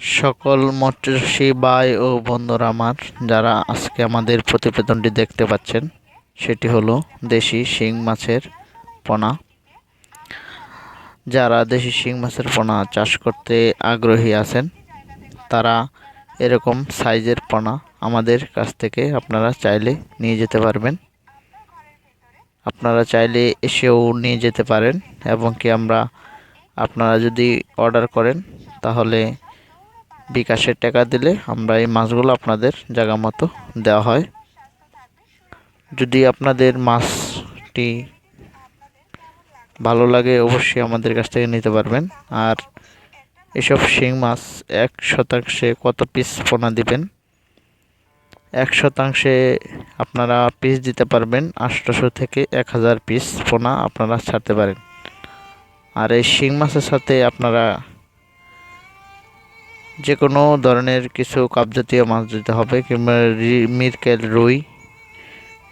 সকল মৎস্যচাষী ভাই ও বন্ধুরা আমার, যারা আজকে আমাদের প্রতিবেদনটি দেখতে পাচ্ছেন, সেটি হলো দেশি শিং মাছের পোনা। যারা দেশি শিং মাছের পোনা চাষ করতে আগ্রহী আছেন, তারা এরকম সাইজের পোনা আমাদের কাছ থেকে আপনারা চাইলে নিয়ে যেতে পারবেন। আপনারা চাইলে এসেও নিয়ে যেতে পারেন, এবং কি আমরা আপনারা যদি অর্ডার করেন, তাহলে বিকাশের টাকা দিলে আমরা এই মাছগুলো আপনাদের জায়গা মতো দেওয়া হয়। যদি আপনাদের মাছটি ভালো লাগে অবশ্যই আমাদের কাছ থেকে নিতে পারবেন। আর এসব শিং মাছ এক শতাংশে কত পিস পোনা দিবেন? এক শতাংশে আপনারা পিস দিতে পারবেন আটশোশো থেকে এক হাজার পিস পোনা আপনারা ছাড়তে পারেন। আর এই শিং মাছের সাথে আপনারা যে কোনো ধরনের কিছু কাপজাতীয় মাছ দিতে হবে, কিংবা মিরকেল রুই,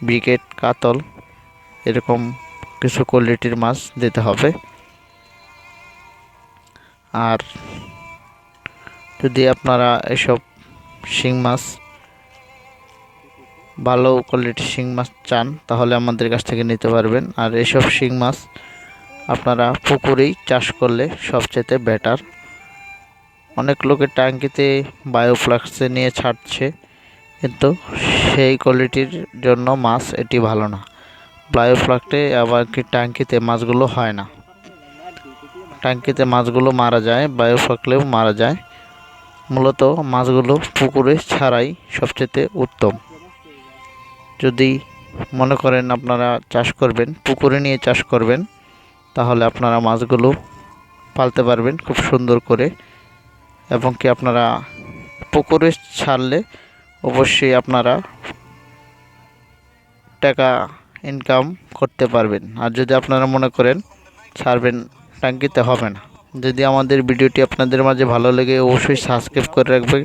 ব্রিকেট কাতল, এরকম কিছু কোয়ালিটির মাছ দিতে হবে। আর যদি আপনারা এসব শিং মাছ, ভালো কোয়ালিটির শিং মাছ চান, তাহলে আমাদের কাছ থেকে নিতে পারবেন। আর এসব শিং মাছ আপনারা পুকুরেই চাষ করলে সবচেয়ে বেটার। অনেক লোকের ট্যাঙ্কিতে বায়োফ্লাক্সে নিয়ে ছাড়ছে, কিন্তু সেই কোয়ালিটির জন্য মাছ এটি ভালো না। বায়োফ্লাক্সে আবার কি ট্যাঙ্কিতে মাছগুলো হয় না? ট্যাঙ্কিতে মাছগুলো মারা যায় বায়োফ্লাকলেও মারা যায়। মূলত মাছগুলো পুকুরে ছাড়াই সবচেয়ে উত্তম। যদি মনে করেন আপনারা চাষ করবেন, পুকুরে নিয়ে চাষ করবেন, তাহলে আপনারা মাছগুলো পালতে পারবেন খুব সুন্দর করে। এবং কি আপনারা পুকুরে ছাড়লে অবশ্যই আপনারা টাকা ইনকাম করতে পারবেন। আর যদি আপনারা মনে করেন ছাড়বেন ট্যাঙ্কিতে হবে না। যদি আমাদের ভিডিওটি আপনাদের মাঝে ভালো লেগে, অবশ্যই সাবস্ক্রাইব করে রাখবেন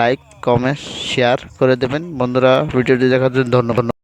লাইক কমেন্ট শেয়ার করে দেবেন। বন্ধুরা, ভিডিওটি দেখার জন্য ধন্যবাদ।